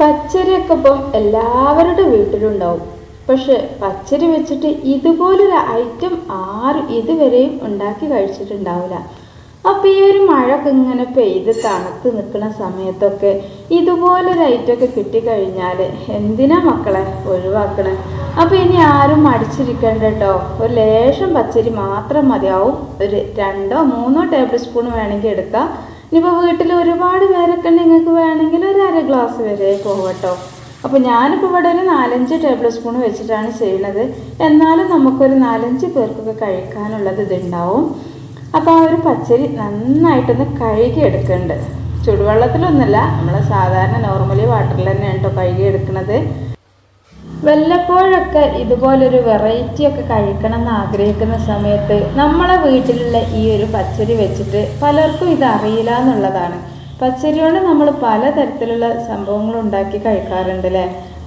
പച്ചരിയൊക്കെ ഇപ്പം എല്ലാവരുടെ വീട്ടിലുണ്ടാവും. പക്ഷെ പച്ചരി വെച്ചിട്ട് ഇതുപോലൊരു ഐറ്റം ആരും ഇതുവരെയും ഉണ്ടാക്കി കഴിച്ചിട്ടുണ്ടാവില്ല. അപ്പോൾ ഈ ഒരു മഴയൊക്കെ ഇങ്ങനെ പെയ്ത് തണുത്ത് നിൽക്കുന്ന സമയത്തൊക്കെ ഇതുപോലൊരു ഐറ്റമൊക്കെ കിട്ടിക്കഴിഞ്ഞാൽ എന്തിനാ മക്കളെ ഒഴിവാക്കണേ? അപ്പോൾ ഇനി ആരും മടിച്ചിരിക്കണ്ട കേട്ടോ ഒരു ലേശം പച്ചരി മാത്രം മതിയാവും. ഒരു രണ്ടോ മൂന്നോ ടേബിൾ സ്പൂൺ വേണമെങ്കിൽ എടുക്കാം. ഇനിയിപ്പോൾ വീട്ടിൽ ഒരുപാട് പേരൊക്കെ നിങ്ങൾക്ക് വേണമെങ്കിൽ ഒരു അര ഗ്ലാസ് വരെ പോകട്ടോ അപ്പോൾ ഞാനിപ്പോൾ ഇവിടെ ഒരു നാലഞ്ച് ടേബിൾ സ്പൂൺ വെച്ചിട്ടാണ് ചെയ്യുന്നത്. എന്നാലും നമുക്കൊരു നാലഞ്ച് പേർക്കൊക്കെ കഴിക്കാനുള്ളത് ഇതുണ്ടാവും. അപ്പോൾ ആ ഒരു പച്ചരി നന്നായിട്ടൊന്ന് കഴുകി എടുക്കുന്നുണ്ട്. ചുടുവെള്ളത്തിലൊന്നുമല്ല. നമ്മൾ സാധാരണ നോർമലി വാട്ടറിൽ തന്നെയാണ് കേട്ടോ കഴുകി എടുക്കുന്നത്. വല്ലപ്പോഴൊക്കെ ഇതുപോലൊരു വെറൈറ്റി ഒക്കെ കഴിക്കണം എന്ന് ആഗ്രഹിക്കുന്ന സമയത്ത് നമ്മളെ വീട്ടിലുള്ള ഈ ഒരു പച്ചരി വെച്ചിട്ട് പലർക്കും ഇത് അറിയില്ല എന്നുള്ളതാണ്. പച്ചരി കൊണ്ട് നമ്മൾ പലതരത്തിലുള്ള സംഭവങ്ങൾ ഉണ്ടാക്കി കഴിക്കാറുണ്ട് അല്ലേ?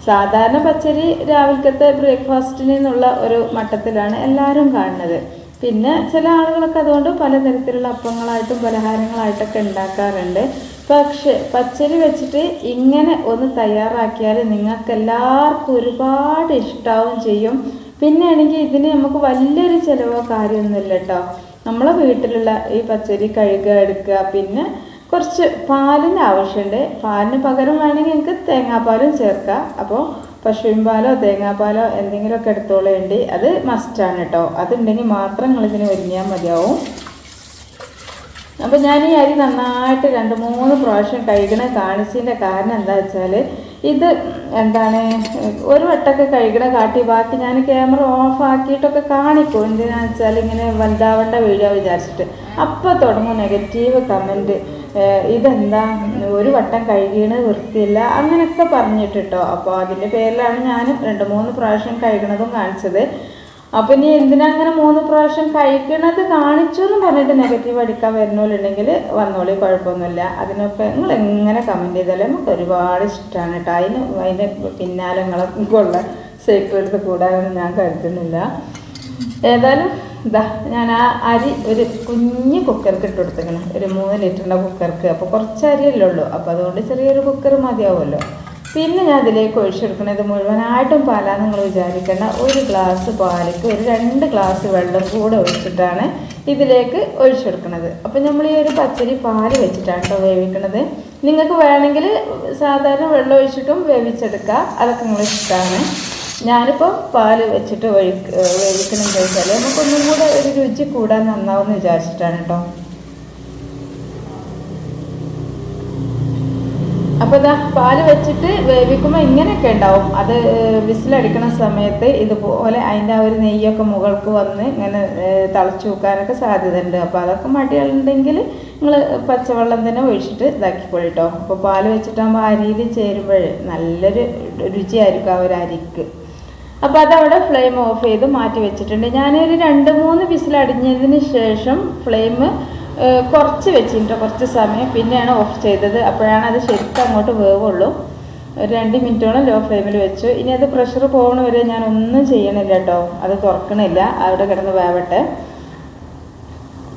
സാധാരണ പച്ചരി രാവിലത്തെ ബ്രേക്ക്ഫാസ്റ്റിനുള്ള ഒരു മട്ടത്തിലാണ് എല്ലാവരും കാണുന്നത്. പിന്നെ ചില ആളുകളൊക്കെ അതുകൊണ്ട് പലതരത്തിലുള്ള അപ്പങ്ങളായിട്ടും പലഹാരങ്ങളായിട്ടൊക്കെ ഉണ്ടാക്കാറുണ്ട്. പക്ഷെ പച്ചരി വെച്ചിട്ട് ഇങ്ങനെ ഒന്ന് തയ്യാറാക്കിയാൽ നിങ്ങൾക്ക് എല്ലാവർക്കും ഒരുപാട് ഇഷ്ടാവും ചെയ്യും. പിന്നെ ആണെങ്കിൽ ഇതിന് നമുക്ക് വലിയൊരു ചിലവോ കാര്യമൊന്നുമില്ല കേട്ടോ. നമ്മളെ വീട്ടിലുള്ള ഈ പച്ചരി കഴുകുക എടുക്കുക പിന്നെ കുറച്ച് പാലിന് ആവശ്യമുണ്ട്. പാലിന് പകരം വേണമെങ്കിൽ നിങ്ങൾക്ക് തേങ്ങാപ്പാലും ചേർക്കാം. അപ്പോൾ പശുവിൻ പാലോ തേങ്ങാപ്പാലോ എന്തെങ്കിലുമൊക്കെ എടുത്തോളേണ്ടി. അത് മസ്റ്റാണ് കേട്ടോ. അതുണ്ടെങ്കിൽ മാത്രം നിങ്ങളിതിന് ഒരുങ്ങിയാൽ മതിയാവും. അപ്പോൾ ഞാൻ ഈ അരി നന്നായിട്ട് രണ്ട് മൂന്ന് പ്രാവശ്യം കഴുകണ കാണിച്ചതിന്റെ കാരണം എന്താ വെച്ചാൽ ഇത് എന്താണ് ഒരു വട്ടമൊക്കെ കഴുകണ കാട്ടി ബാക്കി ഞാൻ ക്യാമറ ഓഫ് ആക്കിയിട്ടൊക്കെ കാണിക്കും. എന്തിനാ വെച്ചാൽ ഇങ്ങനെ വലുതാവേണ്ട വീഡിയോ വിചാരിച്ചിട്ട്. അപ്പോൾ തുടങ്ങും നെഗറ്റീവ് കമന്റ് ഇതെന്താ ഒരു വട്ടം കഴുകിയണ് വൃത്തിയില്ല അങ്ങനെയൊക്കെ പറഞ്ഞിട്ട് കേട്ടോ അപ്പോൾ അതിന്റെ പേരിലാണ് ഞാൻ രണ്ട് മൂന്ന് പ്രാവശ്യം കഴുകണതും കാണിച്ചത്. അപ്പം ഇനി എന്തിനാ അങ്ങനെ മൂന്ന് പ്രാവശ്യം കഴിക്കണത്? കാണിച്ചു എന്ന് പറഞ്ഞിട്ട് നെഗറ്റീവ് അടിക്കാൻ വരുന്നില്ലെങ്കിൽ വന്നോളി കുഴപ്പമൊന്നുമില്ല. അതിനൊക്കെ നിങ്ങൾ എങ്ങനെ കമന്റ് ചെയ്താലും നമുക്ക് ഒരുപാട് ഇഷ്ടമാണ് കേട്ടോ. അതിന് അതിന്റെ പിന്നാലെ നിങ്ങളൊക്കെ ഉള്ള സേഫ് എടുത്ത് കൂടാനൊന്നും ഞാൻ കരുതുന്നില്ല. ഏതായാലും ഇതാ ഞാൻ ആ അരി ഒരു കുഞ്ഞ് കുക്കർക്ക് ഇട്ട് കൊടുത്തേക്കണം. ഒരു മൂന്ന് ലിറ്ററിന്റെ കുക്കർക്ക് അപ്പോൾ കുറച്ച് അരിയല്ലേ ഉള്ളൂ. അപ്പോൾ അതുകൊണ്ട് ചെറിയൊരു കുക്കർ മതിയാവുമല്ലോ. പിന്നെ ഞാൻ ഇതിലേക്ക് ഒഴിച്ചെടുക്കണത് മുഴുവനായിട്ടും പാലാന്ന് നിങ്ങൾ വിചാരിക്കേണ്ട ഒരു ഗ്ലാസ് പാലിക്ക് ഒരു രണ്ട് ഗ്ലാസ് വെള്ളം കൂടെ ഒഴിച്ചിട്ടാണ് ഇതിലേക്ക് ഒഴിച്ചെടുക്കുന്നത്. അപ്പോൾ നമ്മൾ ഈ ഒരു പച്ചരി പാൽ വെച്ചിട്ടാണ് കേട്ടോ വേവിക്കുന്നത്. നിങ്ങൾക്ക് വേണമെങ്കിൽ സാധാരണ വെള്ളം ഒഴിച്ചിട്ടും വേവിച്ചെടുക്കുക അതൊക്കെ നിങ്ങൾ ഇഷ്ടമാണ് ഞാനിപ്പോൾ പാൽ വെച്ചിട്ട് ഒഴി വേവിക്കണമെന്ന് വെച്ചാൽ നമുക്കൊന്നും കൂടെ ഒരു രുചി കൂടാൻ നന്നാവും വിചാരിച്ചിട്ടാണ് കേട്ടോ അപ്പോൾ ഇതാ പാൽ വെച്ചിട്ട് വേവിക്കുമ്പോൾ ഇങ്ങനെയൊക്കെ ഉണ്ടാവും. അത് വിസിലടിക്കണ സമയത്ത് ഇതുപോലെ അതിന്റെ ആ ഒരു നെയ്യൊക്കെ മുകൾക്ക് വന്ന് ഇങ്ങനെ തിളച്ച് വെക്കാനൊക്കെ സാധ്യതയുണ്ട്. അപ്പോൾ അതൊക്കെ മടികളുണ്ടെങ്കിൽ നിങ്ങൾ പച്ചവെള്ളം തന്നെ ഒഴിച്ചിട്ട് ഇതാക്കിക്കൊള്ളിട്ടോ അപ്പോൾ പാൽ വെച്ചിട്ടാകുമ്പോൾ അരിയിൽ ചേരുമ്പോൾ നല്ലൊരു രുചിയായിരിക്കും ആ ഒരു അരിക്ക്. അപ്പോൾ അതവിടെ ഫ്ലെയിം ഓഫ് ചെയ്ത് മാറ്റി വെച്ചിട്ടുണ്ട്. ഞാനൊരു രണ്ട് മൂന്ന് വിസിലടിഞ്ഞതിന് ശേഷം ഫ്ലെയിം കുറച്ച് വെച്ചിട്ടോ കുറച്ച് സമയം പിന്നെയാണ് ഓഫ് ചെയ്തത്. അപ്പോഴാണ് അത് ശരിക്കും അങ്ങോട്ട് വേവുള്ളൂ. ഒരു രണ്ട് മിനിറ്റോളം ലോ ഫ്ലെയിമിൽ വെച്ചു. ഇനി അത് പ്രഷർ പോകണ വരെ ഞാൻ ഒന്നും ചെയ്യണില്ല കേട്ടോ അത് തുറക്കണില്ല. അവിടെ കിടന്ന് വേവട്ടെ.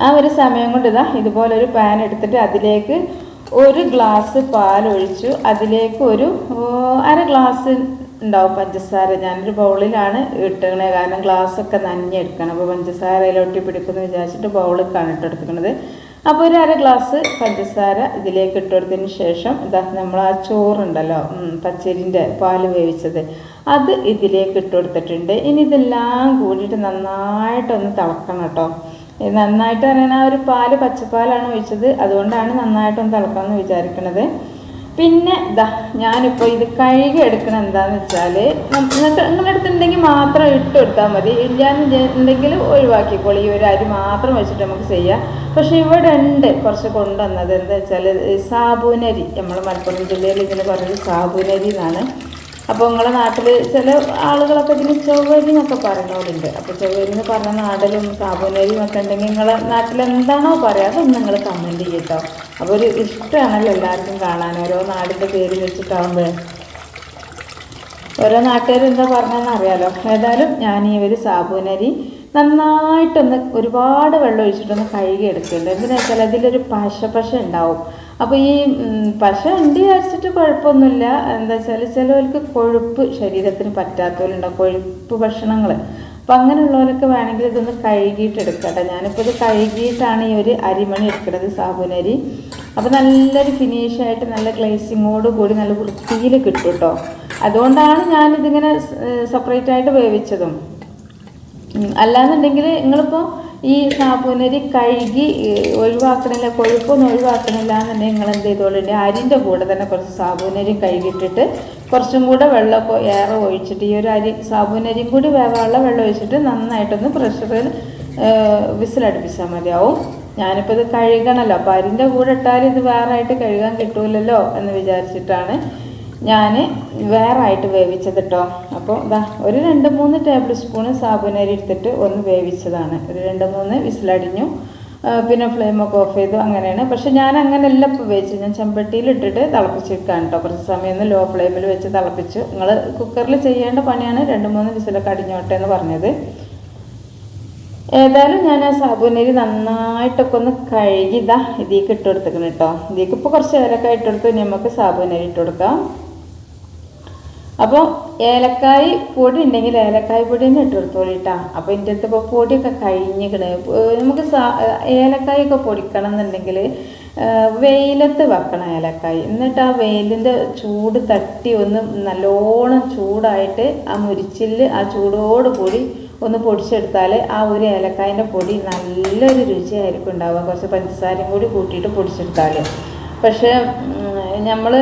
ആ ഒരു സമയം കൊണ്ട് ഇതാ ഇതുപോലൊരു പാൻ എടുത്തിട്ട് അതിലേക്ക് ഒരു ഗ്ലാസ് പാൽ പാലൊഴിച്ചു. അതിലേക്ക് ഒരു അര ഗ്ലാസ് ഉണ്ടാവും പഞ്ചസാര. ഞാനൊരു ബൗളിലാണ് ഇട്ടണത് കാരണം ഗ്ലാസ്സൊക്കെ നനഞ്ഞെടുക്കണം. അപ്പോൾ പഞ്ചസാര അതിലൊട്ടി പിടിക്കുമെന്ന് വിചാരിച്ചിട്ട് ബൗളിക്കാണ് ഇട്ടെടുക്കുന്നത് അപ്പോൾ ഒരു അര ഗ്ലാസ് പഞ്ചസാര ഇതിലേക്ക് ഇട്ടുകൊടുത്തതിന് ശേഷം ഇതാ നമ്മൾ ആ ചോറുണ്ടല്ലോ പച്ചരിന്റെ പാൽ വേവിച്ചത്. അത് ഇതിലേക്ക് ഇട്ട് കൊടുത്തിട്ടുണ്ട്. ഇനി ഇതെല്ലാം കൂടിയിട്ട് നന്നായിട്ടൊന്ന് തിളക്കണം കേട്ടോ. നന്നായിട്ട് അറിയണ ആ ഒരു പാൽ പച്ചപ്പാലാണ് ഒഴിച്ചത്. അതുകൊണ്ടാണ് നന്നായിട്ടൊന്ന് തിളക്കണം എന്ന് വിചാരിക്കണത്. പിന്നെ ഇതാ ഞാനിപ്പോൾ ഇത് കഴുകി എടുക്കണം എന്താന്ന് വെച്ചാൽ നിങ്ങൾക്ക് നിങ്ങളുടെ അടുത്തുണ്ടെങ്കിൽ മാത്രം ഇട്ട് കൊടുത്താൽ മതി. ഇല്ലാന്ന് ഉണ്ടെങ്കിൽ ഒഴിവാക്കിക്കോളൂ ഈ ഒരു അരി മാത്രം വെച്ചിട്ട് നമുക്ക് ചെയ്യാം. പക്ഷെ ഇവിടെ ഉണ്ട് കുറച്ച് കൊണ്ടുവന്നത്. എന്താ വെച്ചാൽ സാബൂനരി. നമ്മൾ മലപ്പുറം ജില്ലയിൽ ഇതിന് പറയുന്നത് സാബൂനരി എന്നാണ്. അപ്പോൾ നിങ്ങളുടെ നാട്ടിൽ ചില ആളുകളൊക്കെ ഇതിന് ചൊവ്വരി എന്നൊക്കെ പറയുന്നവരുണ്ട് അപ്പോൾ ചൊവ്വരി എന്ന് പറഞ്ഞ നാടലും സാബൂനരിയും ഒക്കെ ഉണ്ടെങ്കിൽ നിങ്ങളെ നാട്ടിൽ എന്താണോ പറയുക അതൊന്നും നിങ്ങൾ കമന്റ് ചെയ്യട്ടോ. അപ്പോൾ ഒരു ഇഷ്ടമാണല്ലോ എല്ലാവർക്കും കാണാൻ. ഓരോ നാടിന്റെ പേര് വെച്ചിട്ടാവുമ്പോൾ ഓരോ നാട്ടുകാർ എന്താ പറഞ്ഞതെന്ന് അറിയാലോ. ഏതായാലും ഞാൻ ഈ ഒരു സാബൂനരി നന്നായിട്ടൊന്ന് ഒരുപാട് വെള്ളം ഒഴിച്ചിട്ടൊന്ന് കഴുകി എടുക്കുന്നുണ്ട്. എന്തിനാ വെച്ചാൽ അതിലൊരു പശ പശ ഉണ്ടാവും. അപ്പോൾ ഈ പശ ഉണ്ട് വിചാരിച്ചിട്ട് കുഴപ്പമൊന്നുമില്ല. എന്താ വെച്ചാൽ ചിലവർക്ക് കൊഴുപ്പ് ശരീരത്തിന് പറ്റാത്തവരുണ്ടാവും. കൊഴുപ്പ് ഭക്ഷണങ്ങൾ അപ്പം അങ്ങനെയുള്ളവരൊക്കെ വേണമെങ്കിൽ ഇതൊന്ന് കഴുകിയിട്ട് എടുക്കട്ടെ ഞാനിപ്പോൾ ഇത് കഴുകിയിട്ടാണ് ഈ ഒരു അരിമണി എടുക്കുന്നത് സാബുനരി. അപ്പോൾ നല്ലൊരു ഫിനിഷായിട്ട് നല്ല ഗ്ലേസിങ്ങോട് കൂടി നല്ല വൃത്തിയിൽ കിട്ടും കേട്ടോ അതുകൊണ്ടാണ് ഞാനിതിങ്ങനെ സെപ്പറേറ്റ് ആയിട്ട് വേവിച്ചതും. അല്ലാന്നുണ്ടെങ്കിൽ നിങ്ങളിപ്പോൾ ഈ സാബുനരി കഴുകി ഒഴിവാക്കണില്ല കൊഴുപ്പൊന്നും ഒഴിവാക്കണില്ല എന്നുണ്ടെങ്കിൽ നിങ്ങൾ എന്ത് ചെയ്തോളൂ അരിന്റെ കൂടെ തന്നെ കുറച്ച് സാബുനരി കഴുകിയിട്ടിട്ട് കുറച്ചും കൂടെ വെള്ളമൊക്കെ ഏറെ ഒഴിച്ചിട്ട് ഈ ഒരു അരി സാബുനരിയും കൂടി വേവാനുള്ള വെള്ളം ഒഴിച്ചിട്ട് നന്നായിട്ടൊന്ന് പ്രഷറിൽ വിസിലടുപ്പിച്ചാൽ മതിയാവും. ഞാനിപ്പോൾ ഇത് കഴുകണമല്ലോ അപ്പോൾ അരിന്റെ കൂടെ ഇട്ടാൽ ഇത് വേറെ ആയിട്ട് കഴുകാൻ കിട്ടൂലല്ലോ എന്ന് വിചാരിച്ചിട്ടാണ് ഞാൻ വേറെ ആയിട്ട് വേവിച്ചത് കേട്ടോ അപ്പോൾ ഇതാ ഒരു രണ്ട് മൂന്ന് ടേബിൾ സ്പൂണ് സാബുനരി എടുത്തിട്ട് ഒന്ന് വേവിച്ചതാണ്. ഒരു രണ്ട് മൂന്ന് വിസിലടിഞ്ഞു. പിന്നെ ഫ്ലെയിം ഒക്കെ ഓഫ് ചെയ്തു അങ്ങനെയാണ്. പക്ഷെ ഞാൻ അങ്ങനെയല്ല ഇപ്പോൾ ഞാൻ ചെമ്പട്ടിയിൽ ഇട്ടിട്ട് തിളപ്പിച്ചെടുക്കാൻ കേട്ടോ കുറച്ച് സമയം ഒന്ന് ലോ ഫ്ലെയിമിൽ വെച്ച് തിളപ്പിച്ചു. നിങ്ങൾ കുക്കറിൽ ചെയ്യേണ്ട പണിയാണ് രണ്ട് മൂന്ന് വിസിലൊക്കെ അടിഞ്ഞോട്ടെ എന്ന് പറഞ്ഞത്. ഏതായാലും ഞാൻ ആ സാബുനരി നന്നായിട്ടൊക്കെ ഒന്ന് കഴുകിതാ ഇതിലേക്ക് ഇട്ട് കൊടുത്തേക്കണം കേട്ടോ ഇതിലേക്ക് ഇപ്പോൾ കുറച്ച് നേരമൊക്കെ ഇട്ട് കൊടുത്തു ഇനി നമുക്ക് സാബുനരി ഇട്ട് കൊടുക്കാം. അപ്പോൾ ഏലക്കായ് പൊടി ഉണ്ടെങ്കിൽ ഏലക്കായ് പൊടി തന്നെ ഇട്ട് കൊടുത്തോളി കേട്ടോ അപ്പോൾ ഇതിന്റെ അടുത്ത് ഇപ്പോൾ പൊടിയൊക്കെ കഴിഞ്ഞിക്കണ്. നമുക്ക് സാ ഏലക്കായൊക്കെ പൊടിക്കണം എന്നുണ്ടെങ്കിൽ വെയിലത്ത് വെക്കണം ഏലക്കായ്. എന്നിട്ട് ആ വെയിലിന്റെ ചൂട് തട്ടി ഒന്ന് നല്ലോണം ചൂടായിട്ട് ആ മുരിച്ചിൽ ആ ചൂടോട് കൂടി ഒന്ന് പൊടിച്ചെടുത്താൽ ആ ഒരു ഏലക്കായന്റെ പൊടി നല്ലൊരു രുചിയായിരിക്കും ഉണ്ടാവുക. കുറച്ച് പഞ്ചസാരയും കൂടി കൂട്ടിയിട്ട് പൊടിച്ചെടുത്താൽ പക്ഷേ നമ്മൾ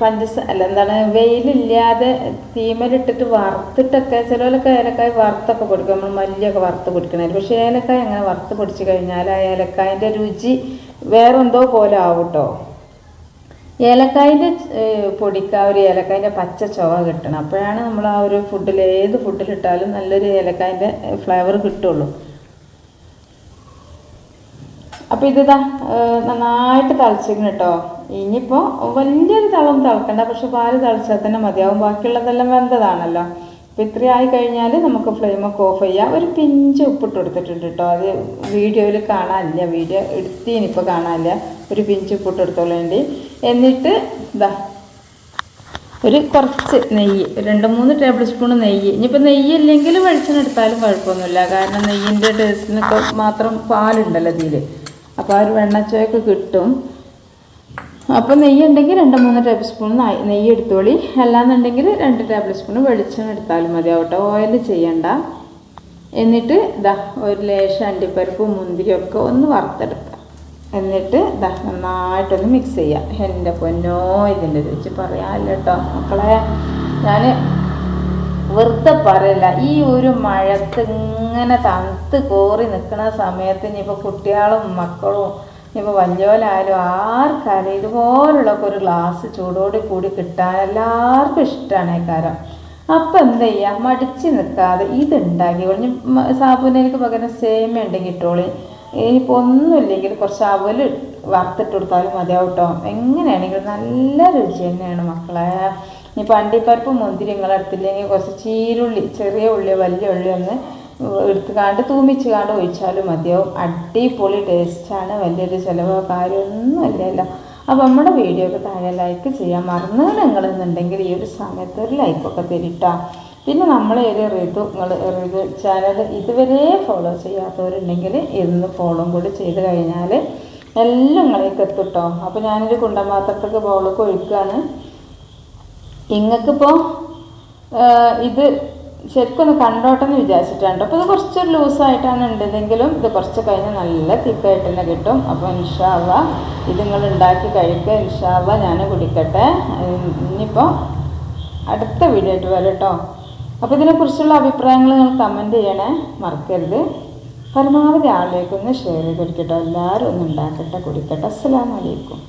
പഞ്ചസ അല്ല എന്താണ് വെയിലില്ലാതെ തീമലിട്ടിട്ട് വറുത്തിട്ടൊക്കെ ചിലവരൊക്കെ ഏലക്കായ വറുത്തൊക്കെ പൊടിക്കും. നമ്മൾ മല്ലിയൊക്കെ വറുത്ത് പൊടിക്കണമായിരുന്നു പക്ഷേ ഏലക്കായ അങ്ങനെ വറുത്ത് പൊടിച്ച് കഴിഞ്ഞാൽ ആ ഏലക്കായന്റെ രുചി വേറെന്തോ പോലെ ആവും കേട്ടോ ഏലക്കായന്റെ പൊടിക്ക് ഒരു ഏലക്കായന്റെ പച്ച ചുവ കിട്ടണം. അപ്പോഴാണ് നമ്മൾ ആ ഒരു ഫുഡിൽ ഏത് ഫുഡിലിട്ടാലും നല്ലൊരു ഏലക്കായന്റെ ഫ്ലേവർ കിട്ടുള്ളൂ. അപ്പോൾ ഇതിതാ നന്നായിട്ട് തളിച്ചിരിക്കണം കേട്ടോ ഇനിയിപ്പോൾ വലിയൊരു തളം തിളക്കണ്ട പക്ഷെ പാൽ തിളച്ചാൽ തന്നെ മതിയാവും ബാക്കിയുള്ളതെല്ലാം വെന്തതാണല്ലോ. അപ്പോൾ ഇത്രയായി കഴിഞ്ഞാൽ നമുക്ക് ഫ്ലെയിമൊക്കെ ഓഫ് ചെയ്യാം. ഒരു പിഞ്ച് ഉപ്പിട്ട് കൊടുത്തിട്ടുണ്ട് കേട്ടോ അത് വീഡിയോയിൽ കാണാനില്ല. വീഡിയോ എടുത്തിനിപ്പോൾ കാണാനില്ല. ഒരു പിഞ്ച് ഉപ്പിട്ട് കൊടുത്തോളേണ്ടി എന്നിട്ട് ഇതാ ഒരു കുറച്ച് നെയ്യ് രണ്ട് മൂന്ന് ടേബിൾ സ്പൂൺ നെയ്യ്. ഇനിയിപ്പോൾ നെയ്യ് ഇല്ലെങ്കിൽ വെളിച്ചെണ്ണ എടുത്താലും കുഴപ്പമൊന്നുമില്ല. കാരണം നെയ്യിന്റെ ടേസ്റ്റിനൊക്കെ മാത്രം പാലുണ്ടല്ലോ ഇതിൽ അപ്പോൾ ആ ഒരു വെണ്ണച്ചോയൊക്കെ കിട്ടും. അപ്പോൾ നെയ്യ് ഉണ്ടെങ്കിൽ രണ്ട് മൂന്ന് ടേബിൾ സ്പൂൺ നെയ്- നെയ്യ് എടുത്തോളി. അല്ലാന്നുണ്ടെങ്കിൽ രണ്ട് ടേബിൾ സ്പൂൺ വെളിച്ചെണ്ണ എടുത്താലും മതിയാവട്ടെ ഓയിൽ ചെയ്യണ്ട. എന്നിട്ട് ഇതാ ഒരു ലേശം അണ്ടിപ്പരിപ്പും മുന്തിരിയൊക്കെ ഒന്ന് വറുത്തെടുക്കുക. എന്നിട്ട് ഇതാ നന്നായിട്ടൊന്ന് മിക്സ് ചെയ്യാം എന്റെ പൊന്നോ ഇതിന്റെ രുചി പറയാമല്ലോ കേട്ടോ മക്കളെ ഞാൻ വെറുതെ പറയല്ല. ഈ ഒരു മഴത്ത് ഇങ്ങനെ തണുത്ത് കോറി നിൽക്കുന്ന സമയത്ത് ഇനിയിപ്പോൾ കുട്ടികളും മക്കളും ഇനിയിപ്പോൾ വല്യോലായാലും ആർക്കായാലും ഇതുപോലുള്ള ഒരു ഗ്ലാസ് ചൂടോട് കൂടി കിട്ടാൻ എല്ലാവർക്കും ഇഷ്ടമാണ് കാരണം കാരം. അപ്പം എന്ത് ചെയ്യുക മടിച്ച് നിൽക്കാതെ ഇതുണ്ടാക്കി കുറഞ്ഞ് സാബുനേക്ക് പകരം സേമിയ ഉണ്ടെങ്കിൽ ഇട്ടോളി. ഇനിയിപ്പോൾ ഒന്നുമില്ലെങ്കിൽ കുറച്ച് അവൽ വറുത്തിട്ട് കൊടുത്താലും മതിയാവും കേട്ടോ എങ്ങനെയാണെങ്കിലും നല്ല രുചി തന്നെയാണ് മക്കളെ. ഇനിയിപ്പോൾ അണ്ടിപ്പരിപ്പ് മുന്തിരി നിങ്ങൾ എടുത്തില്ലെങ്കിൽ കുറച്ച് ചീരുള്ളി ചെറിയ ഉള്ളി വലിയ ഉള്ളി ഒന്ന് എടുത്ത് കാണ്ട് തൂമിച്ച് കാണ്ട് ഒഴിച്ചാലും മതിയാവും. അടിപൊളി ടേസ്റ്റാണ്. വലിയൊരു ചിലവോ കാര്യമൊന്നും അല്ലല്ലോ. അപ്പോൾ നമ്മുടെ വീഡിയോ ഒക്കെ താഴെ ലൈക്ക് ചെയ്യാൻ മറന്നു നിങ്ങളെന്നുണ്ടെങ്കിൽ ഈ ഒരു സമയത്ത് ഒരു ലൈക്കൊക്കെ തരിട്ടാ. പിന്നെ നമ്മളെ ഒരു ഋതു ഋതു ചാനൽ ഇതുവരെ ഫോളോ ചെയ്യാത്തവരുണ്ടെങ്കിൽ ഇന്ന് ഫോളോ കൂടി ചെയ്ത് കഴിഞ്ഞാൽ എല്ലാം നിങ്ങളേക്ക് എത്തുട്ടോ. അപ്പോൾ ഞാനൊരു കുണ്ടമാത്രത്തൊക്കെ ബൗളൊക്കെ ഒഴിക്കുകയാണ് ഇങ്ങക്കിപ്പോൾ ഇത് ശരിക്കും ഒന്ന് കണ്ടോട്ടെന്ന് വിചാരിച്ചിട്ടുണ്ട് അപ്പോൾ ഇത് കുറച്ചൊരു ലൂസായിട്ടാണ് ഉണ്ടെങ്കിലും ഇത് കുറച്ച് കഴിഞ്ഞ് നല്ല തിക്കായിട്ട് തന്നെ കിട്ടും. അപ്പോൾ ഇൻഷാല്ല ഇത് നിങ്ങൾ ഉണ്ടാക്കി കഴിക്കുക ഇൻഷാല്ല ഞാൻ കുടിക്കട്ടെ. ഇനിയിപ്പോൾ അടുത്ത വീഡിയോ ആയിട്ട് വരാം കേട്ടോ അപ്പോൾ ഇതിനെക്കുറിച്ചുള്ള അഭിപ്രായങ്ങൾ നിങ്ങൾ കമന്റ് ചെയ്യണേ. മറക്കരുത്. പരമാവധി ആളിലേക്കൊന്ന് ഷെയർ ചെയ്ത് കൊടുക്കട്ടോ. എല്ലാവരും ഒന്ന് ഉണ്ടാക്കട്ടെ കുടിക്കട്ടെ. അസ്സലാമലൈക്കും